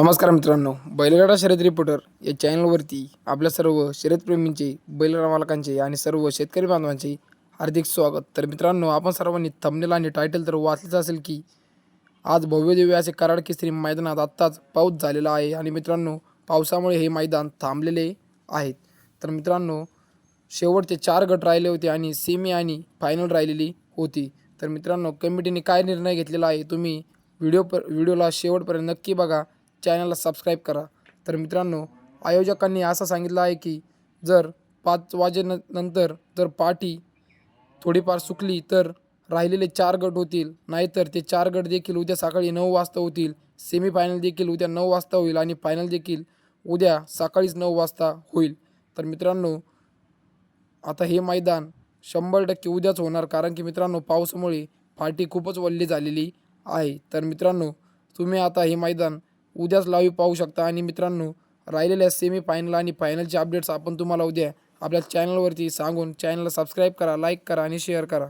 नमस्कार मित्रांनो बैलगाडा शर्यत रिपोर्टर या चॅनलवरती आपल्या सर्व शर्यतप्रेमींचे बैलगाडा मालकांचे आणि सर्व शेतकरी बांधवांचे हार्दिक स्वागत. तर मित्रांनो आपण सर्वांनी थंबनेल आणि टायटल तर वाचलेच असेल की आज भव्यदेवी असे कराड केसरी मैदानात आत्ताच पाऊस झालेला आहे आणि मित्रांनो पावसामुळे हे मैदान थांबलेले आहेत. तर मित्रांनो शेवटचे चार गट राहिले होते आणि सेमी आणि फायनल राहिलेली होती. तर मित्रांनो कमिटीने काय निर्णय घेतलेला आहे तुम्ही व्हिडिओ पर व्हिडिओला शेवटपर्यंत नक्की बघा. चॅनलला सबस्क्राईब करा. तर मित्रांनो आयोजकांनी असं सांगितलं आहे की जर पाच वाजेन नंतर जर पाठी थोडीफार सुकली तर राहिलेले चार गट होतील. नाहीतर ते चार गट देखील उद्या सकाळी नऊ वाजता होतील. सेमीफायनल देखील उद्या नऊ वाजता होईल आणि फायनल देखील उद्या सकाळीच नऊ वाजता होईल. तर मित्रांनो आता हे मैदान शंभर टक्के उद्याच होणार कारण की मित्रांनो पावसामुळे फाटी खूपच वल्ली झालेली आहे. तर मित्रांनो तुम्ही आता हे मैदान उद्याच लाईव्ह पाहू शकता. आणि मित्रांनो राहिलेल्या सेमी फायनल आणि फायनलचे अपडेट्स आपण तुम्हाला उद्या आपल्या चॅनलवरती सांगून चॅनलला सबस्क्राईब करा लाईक करा आणि शेअर करा.